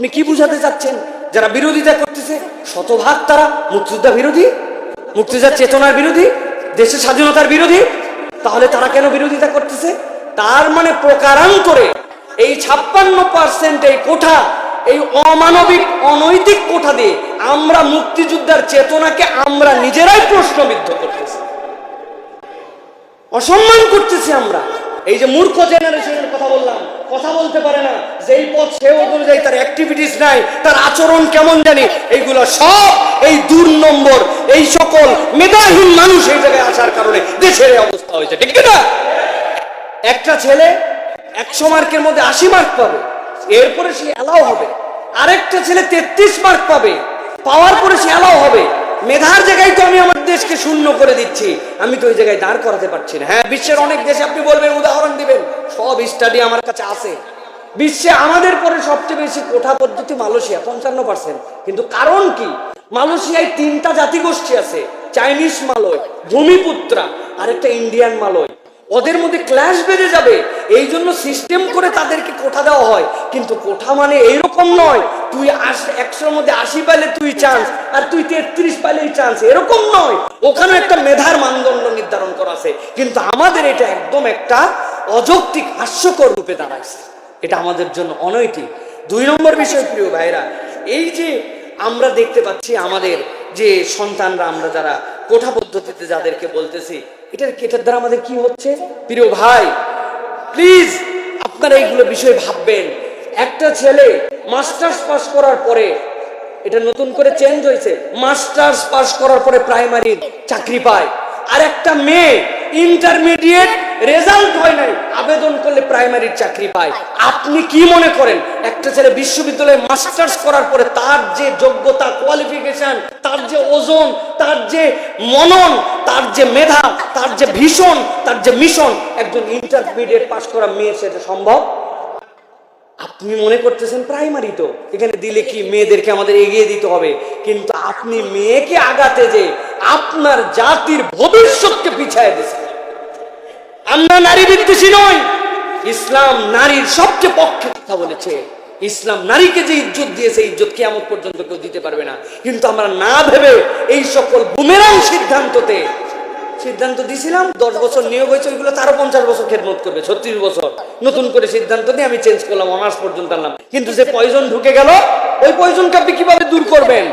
আপনি কি বুঝাতে চাচ্ছেন? যারা বিরোধিতা করতেছে, শতভাগ তারা মুক্তিযোদ্ধা বিরোধী, মুক্তিযোদ্ধার চেতনার বিরোধী দেশের স্বাধীনতার বিরোধী। তাহলে তারা কেন বিরোধিতা করতেছে? তার মানে প্রকারান্তরে এই ছাপ্পান্ন পার্সেন্ট এই কোঠা, এই অমানবিক, অনৈতিক কোঠা দিয়ে আমরা মুক্তিযোদ্ধার চেতনাকে আমরা নিজেরাই প্রশ্নবিদ্ধ করতেছি। অসম্মান করতেছি আমরা। এই যে মূর্খ জেনারেশনের কথা বললাম কথা বলতে পারে না। যেই পথ সে অনুযায়ী তার অ্যাক্টিভিটিস নাই, তার আচরণ কেমন জানি, এইগুলো সব এই দূর নম্বর, এই সকল মেধাহীন মানুষ এই জায়গায় আসার কারণে দেশের অবস্থা হয়েছে, ঠিক না? একটা ছেলে একশো মার্কের মধ্যে আশি মার্ক পাবে, এরপরে সে অ্যালাও হবে। আরেকটা ছেলে তেত্রিশ মার্ক পাবে, পাওয়ার পরে সে অ্যালাও হবে। মেধার জায়গায় তো আমি আমার দেশকে শূন্য করে দিচ্ছি, আমি তো ওই জায়গায় দাঁড় করাতে পারছি না। হ্যাঁ বিশ্বের অনেক দেশে আপনি বলবেন, উদাহরণ দিবেন। সব স্টাডি আমার কাছে আছে। বিশ্বে আমাদের পরে সবচেয়ে বেশি কোঠা পদ্ধতি মালয়েশিয়া পঞ্চান্ন পার্সেন্ট কিন্তু কারণ কি? মালয়েশিয়ায় তিনটা জাতিগোষ্ঠী আছে, চাইনিজ মালয় ভূমিপুত্রা আর একটা ইন্ডিয়ান মালয়। ওদের মধ্যে ক্ল্যাশ বেড়ে যাবে, এই জন্য সিস্টেম করে তাদেরকে কোঠা দেওয়া হয়। কিন্তু কোঠা মানে এইরকম নয়, তুই আশ, একশোর মধ্যে আশি পাইলে তুই চান্স আর তুই তেত্রিশ পাইলেই চান্স এরকম নয়। ওখানে একটা মেধার মানদণ্ড নির্ধারণ করা আছে। কিন্তু আমাদের এটা একদম একটা অযৌক্তিক, হাস্যকর রূপে দাঁড়াইছে। এটা আমাদের জন্য অনৈতিক। দুই নম্বর বিষয়, প্রিয় ভাইরা এই যে আমরা দেখতে পাচ্ছি আমাদের যে সন্তানরা, আমরা যারা কোঠা পদ্ধতিতে যাদেরকে বলতেছি এটার এটার দ্বারা আমাদের কি হচ্ছে? প্রিয় ভাই প্লিজ আপনারা এইগুলো বিষয়ে ভাববেন। একটা ছেলে মাস্টার্স পাস করার পরে, এটা নতুন করে চেঞ্জ হয়েছে, মাস্টার্স পাস করার পরে প্রাইমারি চাকরি পায়। আর একটা মেয়ে ইন্টারমিডিয়েট রেজাল্ট হয় নাই, আবেদন করলে প্রাইমারির চাকরি পায়। আপনি কি মনে করেন? একটা ছেলে বিশ্ববিদ্যালয়ে মাস্টার্স করার পরে তার যে যোগ্যতা কোয়ালিফিকেশন তার যে ওজন, তার যে মনন, তার যে মেধা, তার যে ভীষণ, তার যে মিশন, একজন ইন্টারমিডিয়েট পাশ করা মেয়ে সেটা সম্ভব? আপনি মনে করতেছেন প্রাইমারি তো। এখানে দিলে কি মেয়েদেরকে আমাদের এগিয়ে দিতে হবে? কিন্তু আপনি মেয়েকে আগাতে যে আপনার জাতির ভবিষ্যৎকে পিছায় দিচ্ছেন আমরা নারী বিদ্বেষী নই। ইসলাম নারীর সবচেয়ে পক্ষে কথা বলেছে। ইসলাম নারীকে যে ইজ্জত দিয়েছে, ইজ্জত কেমন পর্যন্ত কেউ দিতে পারবে না। কিন্তু আমরা না ভেবে এই সকল বুমেরাং সিদ্ধান্ততে সিদ্ধান্ত দিছিলাম, দশ বছর নিয়োগ হয়েছে, ওইগুলো তারও পঞ্চাশ বছর খেদমত করবে, ছত্রিশ বছর। নতুন করে সিদ্ধান্ত নিয়ে আমি চেঞ্জ করলাম অনার্স পর্যন্ত আনলাম। কিন্তু যে পয়জন ঢুকে গেল, ওই পয়জনকে আপনি কীভাবে দূর করবেন?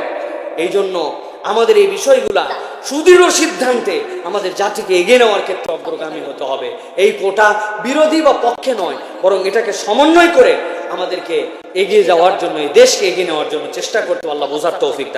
এই জন্য আমাদের এই বিষয়গুলা সুদৃঢ় সিদ্ধান্তে আমাদের জাতিকে এগিয়ে নেওয়ার ক্ষেত্রে অগ্রগামী হতে হবে। এই কোটা বিরোধী বা পক্ষে নয়, বরং এটাকে সমন্বয় করে আমাদেরকে এগিয়ে যাওয়ার জন্য, এই দেশকে এগিয়ে নেওয়ার জন্য চেষ্টা করতে আল্লাহ বোঝার তৌফিক দান।